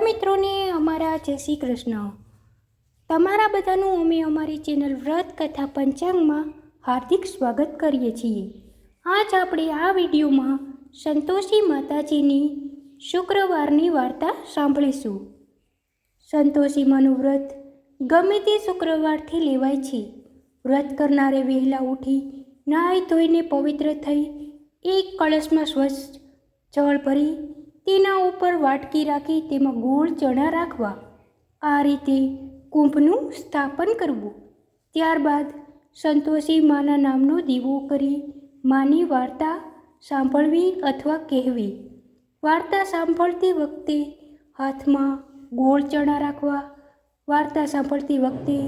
મિત્રોને અમારા જય શ્રી કૃષ્ણ. તમારા બધાનું અમે અમારી ચેનલ વ્રત કથા પંચાંગમાં હાર્દિક સ્વાગત કરીએ છીએ. આજ આપણે આ વિડીયોમાં સંતોષી માતાજીની શુક્રવારની વાર્તા સાંભળીશું. સંતોષીમાનું વ્રત ગમે તે શુક્રવારથી લેવાય છે. વ્રત કરનારે વહેલા ઉઠી નાહી ધોઈને પવિત્ર થઈ એક કળશમાં સ્વચ્છ જળ ભરી તેના ઉપર વાટકી રાખી તેમાં ગોળ ચણા રાખવા. આ રીતે કુંભનું સ્થાપન કરવું. ત્યારબાદ સંતોષી માના નામનો દીવો કરી માની વાર્તા સાંભળવી અથવા કહેવી. વાર્તા સાંભળતી વખતે હાથમાં ગોળ ચણા રાખવા. વાર્તા સાંભળતી વખતે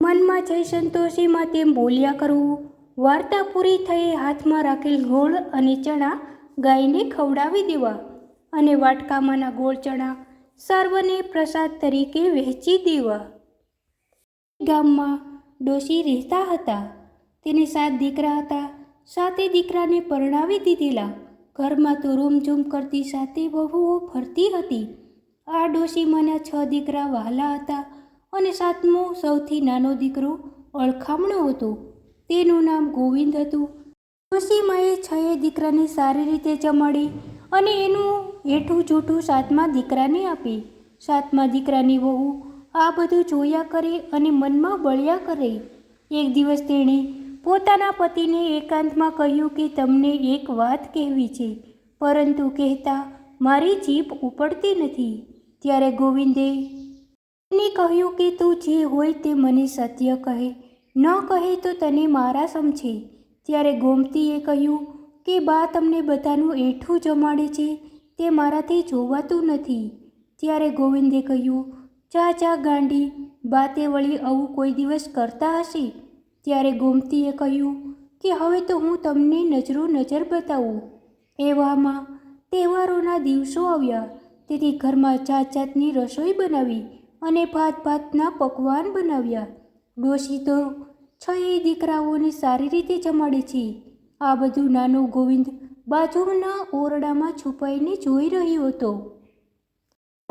મનમાં જય સંતોષીમાં તેમ બોલ્યા કરવું. વાર્તા પૂરી થઈ હાથમાં રાખેલ ગોળ અને ચણા ગાયને ખવડાવી દેવા અને વાટકામાંના ગોળ ચણા સર્વને પ્રસાદ તરીકે વહેંચી દેવા. ગામમાં ડોશી રહેતા હતા. તેને સાત દીકરા હતા. સાતે દીકરાને પરણાવી દીધેલા. ઘરમાં તો રૂમઝૂમ કરતી સાતે વહુઓ ફરતી હતી. આ ડોશીમાંના છ દીકરા વહાલા હતા અને સાતમો સૌથી નાનો દીકરો અળખામણો હતો. તેનું નામ ગોવિંદ હતું. ડોશીમાએ છએ દીકરાને સારી રીતે જમાડી અને એનું હેઠું જૂઠું સાતમા દીકરાને આપી. સાતમા દીકરાની વહુ આ બધું જોયા કરે અને મનમાં બળ્યા કરે. એક દિવસ તેણે પોતાના પતિને એકાંતમાં કહ્યું કે તમને એક વાત કહેવી છે, પરંતુ કહેતા મારી જીભ ઉપડતી નથી. ત્યારે ગોવિંદે એને કહ્યું કે તું જે હોય તે મને સત્ય કહે, ન કહે તો તને મારા સમજે. ત્યારે ગોમતીએ કહ્યું કે, બા, તમને બધાનું એઠું જમાડે છે, તે મારાથી જોવાતું નથી. ત્યારે ગોવિંદે કહ્યું, ચા ચા, ગાંડી, બા, તે વળી આવું કોઈ દિવસ કરતા હશે? ત્યારે ગોમતીએ કહ્યું, કે, હવે તો હું તમને નજરો નજર બતાવું. એવામાં તહેવારોના દિવસો આવ્યા. તેથી ઘરમાં જાત જાતની રસોઈ બનાવી અને ભાત ભાતના પકવાન બનાવ્યા. ડોશી તો છએ દીકરાઓને સારી રીતે જમાડે છે. આ બધું નાનો ગોવિંદ બાજુના ઓરડામાં છુપાઈને જોઈ રહ્યો હતો.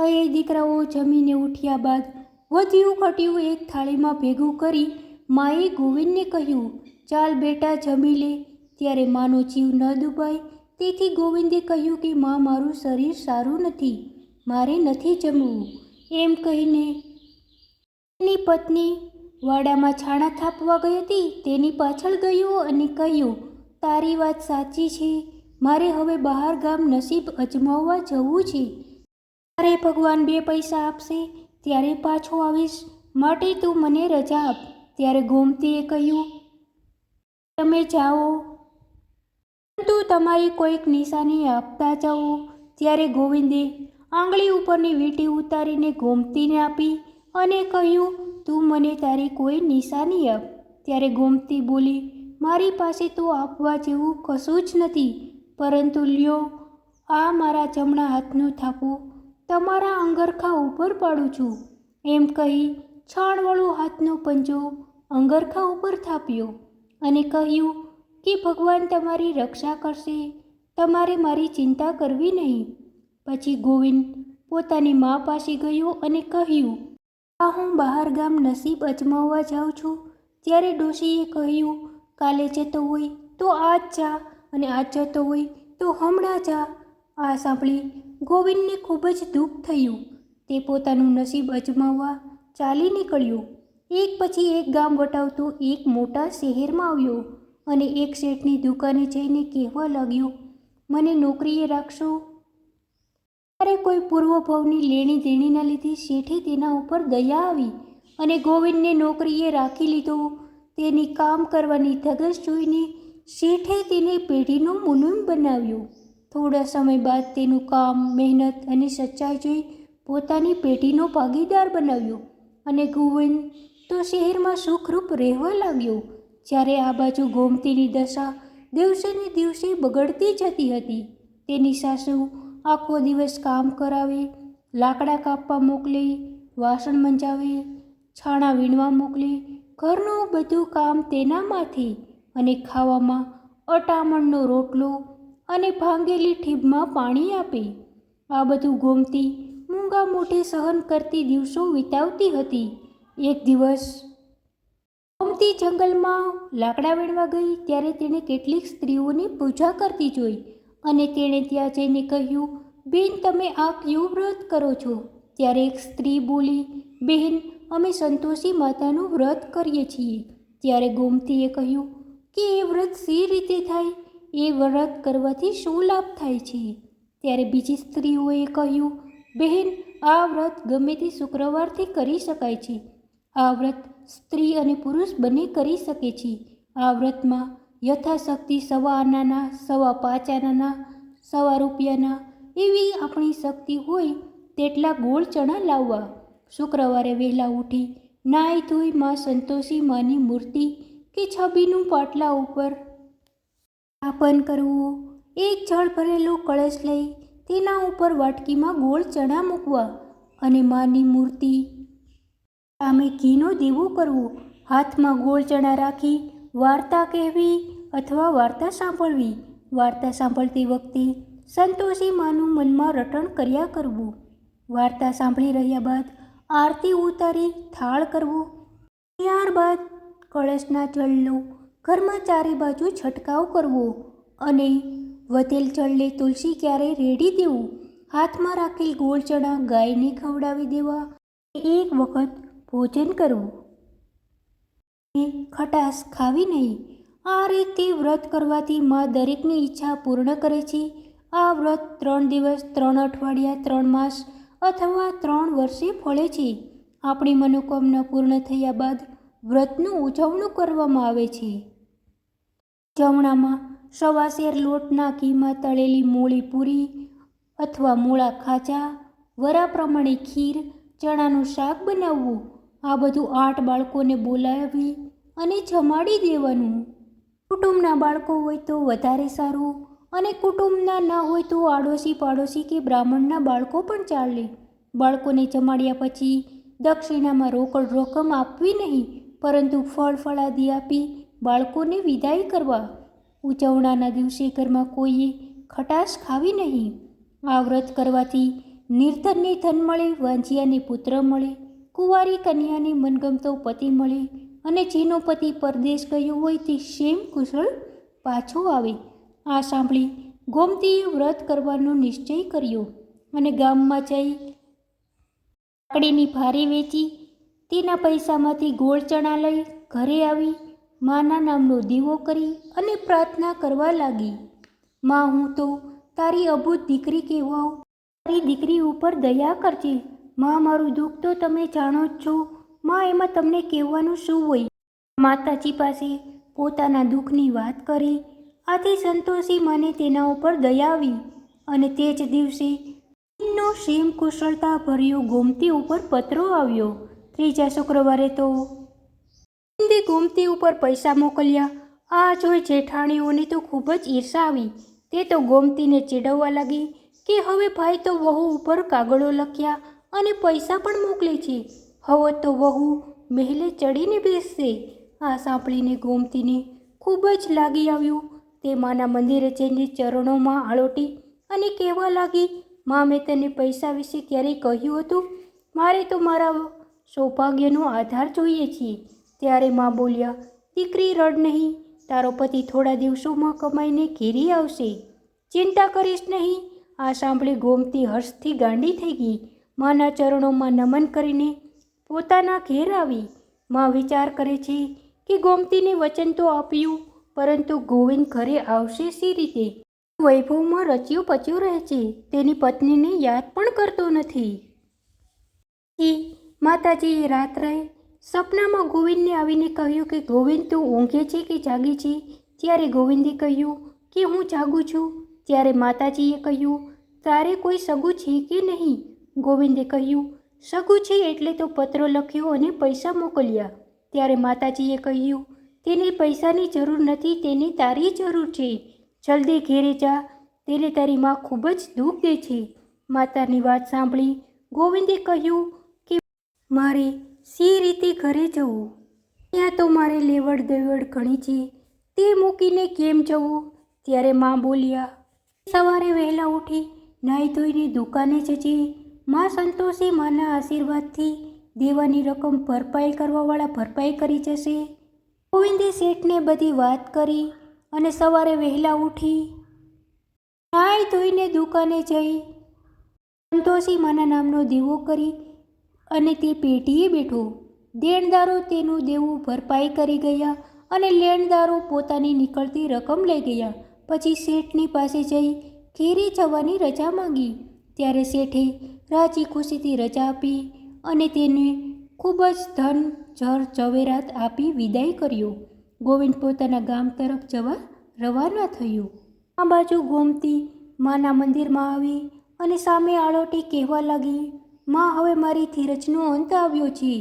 છએ દીકરાઓ જમીને ઉઠ્યા બાદ વધ્યું ઘટ્યું એક થાળીમાં ભેગું કરી માએ ગોવિંદને કહ્યું, ચાલ બેટા, જમી લે. ત્યારે માનો જીવ ન દુબાય. તેથી ગોવિંદે કહ્યું કે, માં, મારું શરીર સારું નથી. મારે નથી જમવું. એમ કહીને એની પત્ની વાડામાં છાણા થાપવા ગઈ હતી, તેની પાછળ ગયો અને કહ્યું, તારી વાત સાચી છે. મારે હવે બહાર ગામ નસીબ અજમાવવા જવું છે. તારે ભગવાન બે પૈસા આપશે, ત્યારે પાછો આવીશ. માટે તું મને રજા આપ. ત્યારે ગોમતીએ કહ્યું, તમે જાઓ. પરંતુ તમારી કોઈક નિશાની આપતા જાઓ. ત્યારે ગોવિંદે આંગળી ઉપરની વીંટી ઉતારીને ગોમતીને આપી અને કહ્યું તું મને તારી કોઈ નિશાની આપ. ત્યારે ગોમતી બોલી, મારી પાસે તો આપવા જેવું કશું જ નથી. પરંતુ લ્યો, આ મારા જમણા હાથનું થાપો. તમારા અંગરખા ઉપર પાડું છું. એમ કહી છાણવાળો હાથનો પંજો અંગરખા ઉપર થાપ્યો અને કહ્યું, કે ભગવાન તમારી રક્ષા કરશે. તમારે મારી ચિંતા કરવી નહીં. પછી ગોવિંદ પોતાની મા પાસે ગયો અને કહ્યું આ હું બહાર ગામ નસીબ અજમાવવા જાઉં છું. ત્યારે ડોશીએ કહ્યું, કાલે જતો હોય તો આજ જા અને આજ જતો હોય તો હમણાં જા. આ સાંભળી ગોવિંદને ખૂબ જ દુઃખ થયું. તે પોતાનું નસીબ અજમાવવા ચાલી નીકળ્યો. એક પછી એક ગામ વટાવતો એક મોટા શહેરમાં આવ્યો અને એક શેઠની દુકાને જઈને કહેવા લાગ્યો, મને નોકરીએ રાખશો? ત્યારે કોઈ પૂર્વભાવની લેણી દેણીના લીધે શેઠે તેના ઉપર દયા આવી અને ગોવિંદને નોકરીએ રાખી લીધો. તેની કામ કરવાની ધગસ જોઈને શેઠે તેને પેઢીનું મુનુમ બનાવ્યું. થોડા સમય બાદ તેનું કામ, મહેનત અને સચ્ચાઈ જોઈ પોતાની પેઢીનો ભાગીદાર બનાવ્યો અને ગોવિંદ તો શહેરમાં સુખરૂપ રહેવા લાગ્યો. જ્યારે આ બાજુ ગોમતીની દશા દિવસે ને દિવસે બગડતી જતી હતી. તેની સાસુ આખો દિવસ કામ કરાવે, લાકડા કાપવા મોકલી, વાસણ મંજાવે, છાણા વીણવા મોકલી, ઘરનું બધું કામ તેનામાંથી અને ખાવામાં અટામણનો રોટલો અને ભાંગેલી ઠીબમાં પાણી આપે. આ બધું ગોમતી મૂંગા મોઢે સહન કરતી દિવસો વિતાવતી હતી. એક દિવસ ગોમતી જંગલમાં લાકડા વીણવા ગઈ, ત્યારે તેણે કેટલીક સ્ત્રીઓની પૂજા કરતી જોઈ. અને તેણે ત્યાં જઈને કહ્યું, બેન, તમે આ કયું વ્રત કરો છો? ત્યારે એક સ્ત્રી બોલી બહેન અમે સંતોષી માતાનું વ્રત કરીએ છીએ. ત્યારે ગોમતીએ કહ્યું, કે એ વ્રત સી રીતે થાય? એ વ્રત કરવાથી શું લાભ થાય છે? ત્યારે બીજી સ્ત્રીઓએ કહ્યું બહેન આ વ્રત ગમે તે શુક્રવારથી કરી શકાય છે. આ વ્રત સ્ત્રી અને પુરુષ બંને કરી શકે છે. આ વ્રતમાં યથાશક્તિ સવા આનાના સવા પાંચ આનાના સવા રૂપિયાના એવી આપણી શક્તિ હોય તેટલા ગોળ ચણા લાવવા. શુક્રવારે વહેલા ઉઠી નાહી ધોઈ માં સંતોષી માની મૂર્તિ કે છબીનું પાટલા ઉપર સ્થાપન કરવું. એક જળ ભરેલો કળશ લઈ તેના ઉપર વાટકીમાં ગોળ ચણા મૂકવા અને માની મૂર્તિ સામે ઘીનો દીવો કરવો. હાથમાં ગોળ ચણા રાખી વાર્તા કહેવી અથવા વાર્તા સાંભળવી? વાર્તા સાંભળતી વખતે સંતોષી માનું મનમાં રટણ કર્યા કરવું. વાર્તા સાંભળી રહ્યા બાદ આરતી ઉતારી થાળ કરવો. ત્યારબાદ કળશના જળનો ઘરમાં ચારે બાજુ છંટકાવ કરવો અને વધેલ જળને તુલસી ક્યારે રેડી દેવું? હાથમાં રાખેલ ગોળ ચણા ગાયને ખવડાવી દેવા. એક વખત ભોજન કરવું. ખટાશ ખાવી નહીં. આ રીતે વ્રત કરવાથી માં દરેકની ઈચ્છા પૂર્ણ કરે છે. આ વ્રત ત્રણ દિવસ, ત્રણ અઠવાડિયા, ત્રણ માસ અથવા ત્રણ વર્ષે ફળે છે. આપણી મનોકામના પૂર્ણ થયા બાદ વ્રતનું ઉજવણું કરવામાં આવે છે. જમણામાં સવા શેર લોટના ઘીમાં તળેલી મૂળી પૂરી અથવા મૂળા ખાચા વરા પ્રમાણે ખીર, ચણાનું શાક બનાવવું આ બધું આઠ બાળકોને બોલાવી અને જમાડી દેવાનું. કુટુંબના બાળકો હોય તો વધારે સારું અને કુટુંબના ના હોય તો આડોશી પાડોશી કે બ્રાહ્મણના બાળકો પણ ચાલે. બાળકોને જમાડ્યા પછી દક્ષિણામાં રોકડ રકમ આપવી નહીં, પરંતુ ફળ ફળાદી આપી બાળકોને વિદાય કરવા. ઉજવણાના દિવસે ઘરમાં કોઈએ ખટાશ ખાવી નહીં. આ વ્રત કરવાથી નિર્ધનને ધન મળે વાંજિયાને પુત્ર મળે કુંવારી કન્યાને મનગમતો પતિ મળે અને જેનો પતિ પરદેશ ગયો હોય તે સેમ કુશળ પાછો આવે. આ સાંભળી ગોમતીએ વ્રત કરવાનો નિશ્ચય કર્યો અને ગામમાં જઈ લાકડીની ભારી વેચી તેના પૈસામાંથી ગોળ ચણા લઈ ઘરે આવી માના નામનો દીવો કરી અને પ્રાર્થના કરવા લાગી. માં, હું તો તારી અભૂત દીકરી કહેવાઉં તારી દીકરી ઉપર દયા કરજે. માં, મારું દુઃખ તો તમે જાણો જ છો. માં, એમાં તમને કહેવાનું શું હોય? માતાજી પાસે પોતાના દુઃખની વાત કરી. આથી સંતોષી મને તેના ઉપર દયા આવી અને તે જ દિવસે નો સેમ કુશળતા ભર્યો ગોમતી ઉપર પત્રો આવ્યો. ત્રીજા શુક્રવારે તો હિન્દી ગોમતી ઉપર પૈસા મોકલ્યા. આ જોઈ જેઠાણીઓને તો ખૂબ જ ઈર્ષા આવી. તે તો ગોમતીને ચીડવવા લાગી કે હવે ભાઈ તો વહુ ઉપર કાગળો લખ્યા. અને પૈસા પણ મોકલે છે. હવે તો વહુ મહેલે ચડીને બેસશે. આ સાંભળીને ગોમતીને ખૂબ જ લાગી આવ્યું. તે માના મંદિરે જઈને ચરણોમાં આળોટી અને કહેવા લાગી, માં, મેં તને પૈસા વિશે ક્યારેય કહ્યું હતું? મારે તો મારા સૌભાગ્યનો આધાર જોઈએ છીએ ત્યારે માં બોલ્યા, દીકરી, રડ નહીં. તારો પતિ થોડા દિવસોમાં કમાઈને ઘેરી આવશે. ચિંતા કરીશ નહીં. આ સાંભળી ગોમતી હર્ષથી ગાંડી થઈ ગઈ. માના ચરણોમાં નમન કરીને પોતાના ઘેર આવી માં વિચાર કરે છે કે ગોમતીને વચન તો આપ્યું, પરંતુ ગોવિંદ ઘરે આવશે સી રીતે? વૈભવમાં રચ્યો પચ્યો રહે છે, તેની પત્નીને યાદ પણ કરતો નથી. એ માતાજીએ રાત્રે સપનામાં ગોવિંદને આવીને કહ્યું કે ગોવિંદ તું ઊંઘે છે કે જાગી છે? ત્યારે ગોવિંદે કહ્યું કે હું જાગું છું. ત્યારે માતાજીએ કહ્યું, તારે કોઈ સગું છે કે નહીં? ગોવિંદે કહ્યું, સગું છે એટલે તો પત્રો લખ્યો અને પૈસા મોકલ્યા. ત્યારે માતાજીએ કહ્યું, તેને પૈસાની જરૂર નથી, તેને તારી જરૂર છે. જલ્દી ઘેરે જા, તેને તારી માં ખૂબ જ દુઃખ દે છે. માતાની વાત સાંભળી ગોવિંદે કહ્યું કે, મારે સી રીતે ઘરે જવું? ત્યાં તો મારે લેવડ દેવડ ઘણી છે. તે મૂકીને કેમ જવું? ત્યારે માં બોલ્યા, સવારે વહેલા ઉઠી નાહી ધોઈને દુકાને જજે. માં સંતોષી માના આશીર્વાદથી દેવાની રકમ ભરપાઈ કરવાવાળા ભરપાઈ કરી જશે. ગોવિંદે શેઠને બધી વાત કરી અને સવારે વહેલા ઉઠી. નાહી ધોઈને દુકાને જઈ. સંતોષી માના નામનો દેવો કરી અને તે પેટીએ બેઠો. દેણદારો તેનું દેવું ભરપાઈ કરી ગયા અને લેણદારો પોતાની નીકળતી રકમ લઈ ગયા. પછી શેઠની પાસે જઈ ઘેરી જવાની રજા માંગી. ત્યારે શેઠે રાજી ખુશીથી રજા આપી અને તેને ખૂબ જ ધન જર ઝવેરાત આપી વિદાય કર્યો. ગોવિંદ પોતાના ગામ તરફ જવા રવાના થયો. આ બાજુ ગોમતી માના મંદિરમાં આવી અને સામે આળોટી કહેવા લાગી, માં, હવે મારી ધીરજનો અંત આવ્યો છે.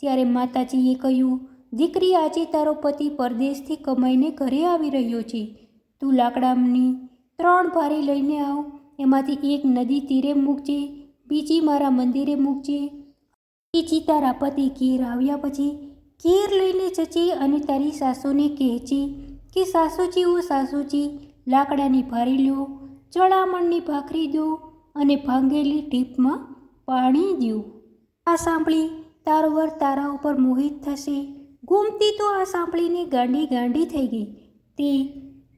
ત્યારે માતાજીએ કહ્યું, દીકરી આજે તારો પતિ પરદેશથી કમાઈને ઘરે આવી રહ્યો છે. તું લાકડાની ત્રણ ભારી લઈને આવ એમાંથી એક નદી તીરે મૂકજે, બીજી મારા મંદિરે મૂકજે. બીજી તારા પતિ ઘેર આવ્યા પછી ઘેર લઈને જજે અને તારી સાસુને કહેજે કે સાસુજી ઓ સાસુજી લાકડાની ભારી લો ચડામણની ભાખરી દો અને ભાંગેલી ટીપમાં પાણી દો આ સાંભળી તારો વર તારા ઉપર મોહિત થશે. ગુમતી તો આ સાંભળીને ગાંડી ગાંડી થઈ ગઈ. તે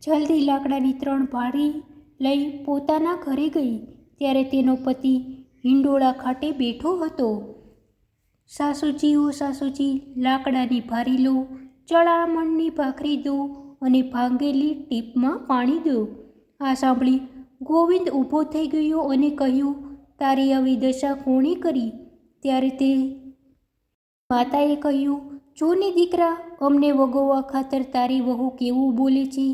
જલ્દી લાકડાની ત્રણ ભારી લઈ પોતાના ઘરે ગઈ, ત્યારે તેનો પતિ હિંડોળા ખાટે બેઠો હતો. સાસુજી ઓ સાસુજી લાકડાની ભારી લો ચડામણની ભાખરી દો અને ભાંગેલી ટીપમાં પાણી દો. આ સાંભળી ગોવિંદ ઊભો થઈ ગયો અને કહ્યું, તારી આવી દશા કોણે કરી? ત્યારે તે માતાએ કહ્યું, જોને દીકરા, અમને વગોવા ખાતર તારી વહુ કેવું બોલે છે?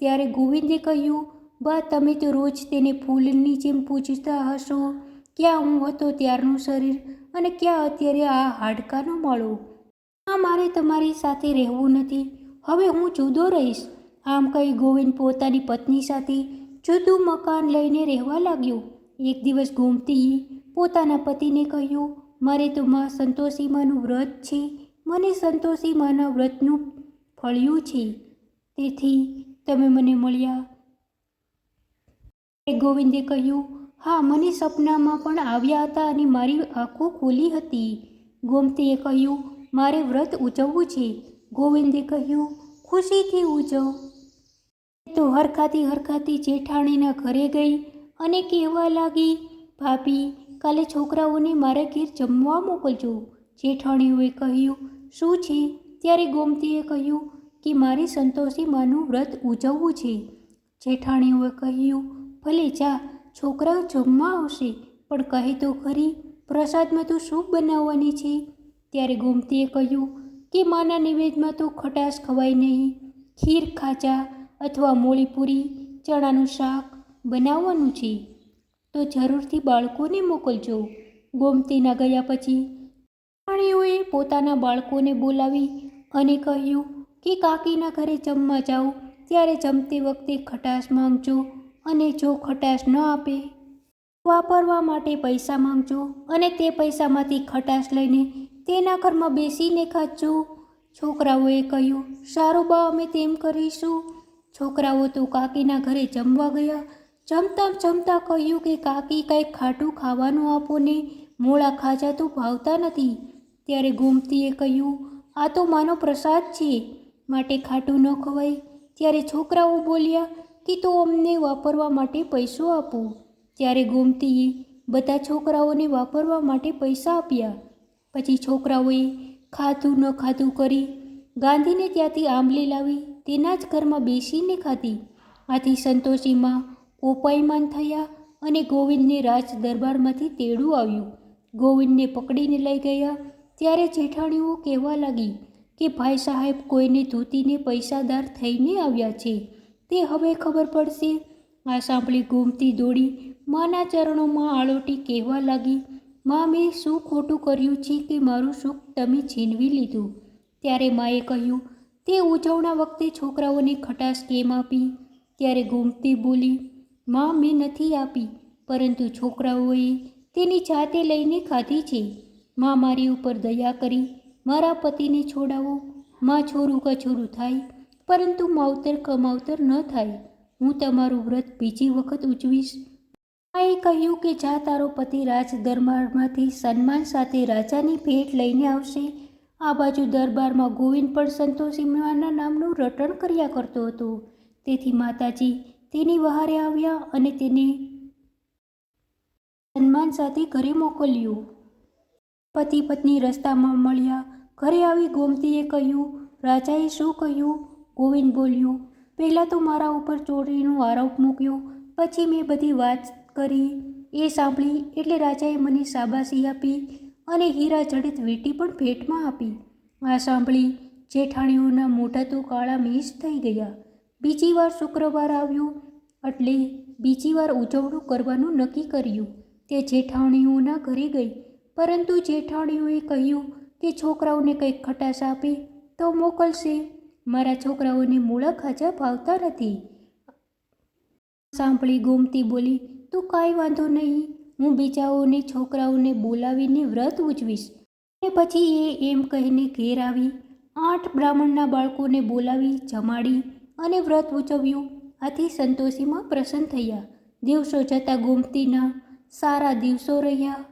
ત્યારે ગોવિંદે કહ્યું બા, તમે તો રોજ તેને ફૂલની જેમ પૂછતા હશો. ક્યાં હું હતો ત્યારનું શરીર અને ક્યાં અત્યારે આ હાડકાનો મળો? આ મારે તમારી સાથે રહેવું નથી. હવે હું જુદો રહીશ. આમ કહી ગોવિંદ પોતાની પત્ની સાથે જુદું મકાન લઈને રહેવા લાગ્યો. એક દિવસ ગોમતીએ પોતાના પતિને કહ્યું, મારે તો માં સંતોષી માનું વ્રત છે. મને સંતોષી માના વ્રતનું ફળ્યું છે. તેથી તમે મને મળ્યા. ગોવિંદે કહ્યું, હા, મને સપનામાં પણ આવ્યા હતા અને મારી આંખો ખોલી હતી. ગોમતીએ કહ્યું, મારે વ્રત ઉજવવું છે. ગોવિંદે કહ્યું, ખુશીથી ઉજવ. તો હરખાતી હરખાતી જેઠાણીના ઘરે ગઈ અને કહેવા લાગી, ભાભી, કાલે છોકરાઓને મારા ઘેર જમવા મોકલજો. જેઠાણીઓએ કહ્યું, શું છે? ત્યારે ગોમતીએ કહ્યું, કે મારે સંતોષી માનું વ્રત ઉજવવું છે. જેઠાણીઓએ કહ્યું ભલે જા છોકરાઓ જમવા આવશે, પણ કહે તો ખરી, પ્રસાદમાં તો શું બનાવવાની છે. ત્યારે ગોમતીએ કહ્યું કે માના નિવેદમાં તો ખટાશ ખવાય નહીં. ખીર ખાચા અથવા મૂળીપૂરી ચણાનું શાક બનાવવાનું છે. તો જરૂરથી બાળકોને મોકલજો. ગોમતીના ગયા પછી પ્રાણીઓએ પોતાના બાળકોને બોલાવી અને કહ્યું કે કાકીના ઘરે જમવા જાઓ, ત્યારે જમતી વખતે ખટાશ માંગજો. અને જો ખટાશ ન આપે, વાપરવા માટે પૈસા માંગજો અને તે પૈસામાંથી ખટાશ લઈને તેના ઘરમાં બેસીને ખાજો. છોકરાઓએ કહ્યું, સારું બા, અમે તેમ કરીશું. છોકરાઓ તો કાકીના ઘરે જમવા ગયા. જમતા જમતા કહ્યું કે, કાકી, કંઈક ખાટું ખાવાનું આપો ને, મોળા ખાજા તો ભાવતા નથી. ત્યારે ગોમતીએ કહ્યું, આ તો માનો પ્રસાદ છે. માટે ખાટું ન ખવાય. ત્યારે છોકરાઓ બોલ્યા કે તો અમને વાપરવા માટે પૈસો આપો. ત્યારે ગોમતીએ બધા છોકરાઓને વાપરવા માટે પૈસા આપ્યા. પછી છોકરાઓએ ખાધું ન ખાધું કરી ગાંધીને ત્યાંથી આંબલી લાવી તેના જ ઘરમાં બેસીને ખાધી. આથી સંતોષીમાં કોપાયમાન થયા અને ગોવિંદને રાજ દરબારમાંથી તેડું આવ્યું. ગોવિંદને પકડીને લઈ ગયા. ત્યારે જેઠાણીઓ કહેવા લાગી કે ભાઈ સાહેબ કોઈને ધૂતીને પૈસાદાર થઈને આવ્યા છે. તે હવે ખબર પડશે. આ સાંભળી ગોમતી દોડી માના ચરણોમાં આળોટી કહેવા લાગી માં મેં શું ખોટું કર્યું છે કે મારું સુખ તમે છીનવી લીધું? ત્યારે માએ કહ્યું, તે ઉજવણા વખતે છોકરાઓને ખટાશ કેમ આપી? ત્યારે ગોમતી બોલી, માં, મેં નથી આપી, પરંતુ છોકરાઓએ તેની જાતે લઈને ખાધી છે. માં મારી ઉપર દયા કરી, મારા પતિને છોડાવો. માં છોરું કછોરું થાય પરંતુ માવતર કમાવતર ન થાય. હું તમારું વ્રત બીજી વખત ઉજવીશ. માએ કહ્યું કે જા તારો પતિ રાજ દરબારમાંથી સન્માન સાથે રાજાની ભેટ લઈને આવશે. આ બાજુ દરબારમાં ગોવિંદ પણ સંતોષીમાના નામનું રટણ કર્યા કરતો હતો. તેથી માતાજી તેની વહારે આવ્યા અને તેને સન્માન સાથે ઘરે મોકલ્યું. પતિ પત્ની રસ્તામાં મળ્યા. ઘરે આવી ગોમતીએ કહ્યું, રાજાએ શું કહ્યું? ગોવિંદ બોલ્યું, પહેલાં તો મારા ઉપર ચોરીનો આરોપ મૂક્યો, પછી મેં બધી વાત કરી. એ સાંભળી એટલે રાજાએ મને શાબાશી આપી અને હીરા જડિત વેટી પણ ભેટમાં આપી. આ સાંભળી જેઠાણીઓના મોઢા તો કાળા મીસ થઈ ગયા. બીજી વાર શુક્રવાર આવ્યો એટલે બીજી વાર ઉજવણું કરવાનું નક્કી કર્યું. તે જેઠાણીઓના ઘરે ગઈ. પરંતુ જેઠાણીઓએ કહ્યું કે છોકરાઓને કંઈક ખટાશ આપે તો મોકલશે. મારા છોકરાઓને મૂળખ હજા ભાવતા નથી. સાંભળી ગોમતી બોલી, તું કાંઈ વાંધો નહીં. હું બીજાઓને, છોકરાઓને બોલાવીને વ્રત ઉજવીશ. અને પછી એ એમ કહીને ઘેર આવી, આઠ બ્રાહ્મણના બાળકોને બોલાવી, જમાડી અને વ્રત ઉજવ્યું. આથી સંતોષીમાં પ્રસન્ન થયા. દિવસો જતાં ગોમતીના સારા દિવસો રહ્યા.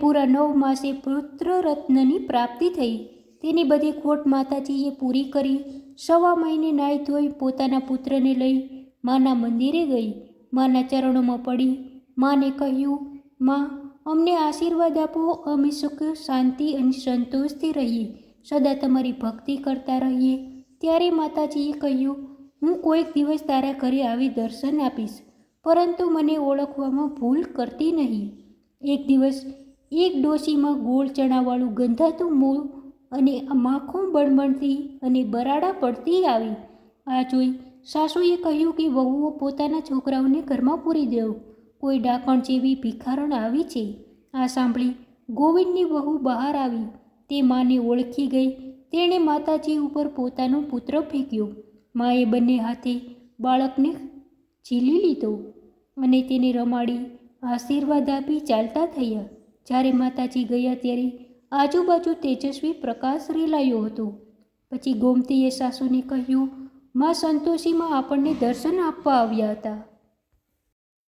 પૂરા નવ માસે પુત્ર રત્નની પ્રાપ્તિ થઈ. તેની બધી ખોટ માતાજીએ પૂરી કરી, સવા મહિને નાહી ધોઈ પોતાના પુત્રને લઈ માના મંદિરે ગઈ. માના ચરણોમાં પડી. માને કહ્યું, માં, અમને આશીર્વાદ આપો, અમે સુખ, શાંતિ અને સંતોષથી રહીએ. સદા તમારી ભક્તિ કરતા રહીએ. ત્યારે માતાજીએ કહ્યું, હું કોઈક દિવસ તારા ઘરે આવી દર્શન આપીશ, પરંતુ મને ઓળખવામાં ભૂલ કરતી નહીં. એક દિવસ એક ડોશીમાં ગોળ ચણાવાળું ગંધાતું મોં અને માખું બળબણતી અને બરાડા પડતી આવી. આ જોઈ સાસુએ કહ્યું કે વહુઓ પોતાના છોકરાઓને ઘરમાં પૂરી દેવું કોઈ ડાકણ જેવી ભિખારણ આવી છે. આ સાંભળી ગોવિંદની વહુ બહાર આવી. તે માને ઓળખી ગઈ. તેણે માતાજી ઉપર પોતાનો પુત્ર ફેંક્યો. માએ બંને હાથે બાળકને ઝીલી લીધો અને તેને રમાડી આશીર્વાદ આપી ચાલતા થયા. જ્યારે માતાજી ગયા ત્યારે આજુબાજુ તેજસ્વી પ્રકાશ રેલાયો હતો. પછી ગોમતીએ સાસુને કહ્યું, માં સંતોષીમાં આપણને દર્શન આપવા આવ્યા હતા.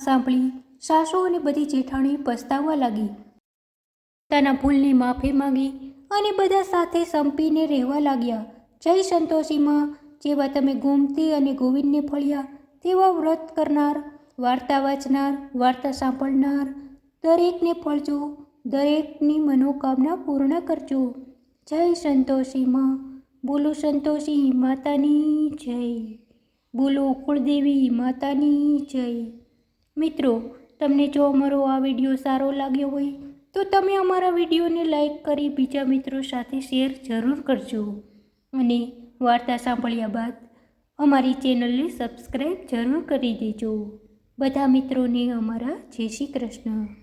સાંભળી સાસુ અને બધી જેઠાણી પસ્તાવવા લાગી. પોતાના ભૂલની માફી માંગી અને બધા સાથે સંપીને રહેવા લાગ્યા. જય સંતોષીમાં, જેવા તમે ગોમતી અને ગોવિંદને ફળ્યા, તેવા વ્રત કરનાર, વાર્તા વાંચનાર, વાર્તા સાંભળનાર, દરેકને ફળજો. દરેકની મનોકામના પૂર્ણ કરજો. જય સંતોષીમાં. બોલો સંતોષી માતાની જય. બોલો કુળદેવી માતાની જય. મિત્રો, તમને જો અમારો આ વીડિયો સારો લાગ્યો હોય, તો તમે અમારા વિડીયોને લાઈક કરી બીજા મિત્રો સાથે શેર જરૂર કરજો. અને વાર્તા સાંભળ્યા બાદ અમારી ચેનલને સબસ્ક્રાઈબ જરૂર કરી દેજો. બધા મિત્રોને અમારા જય શ્રી કૃષ્ણ.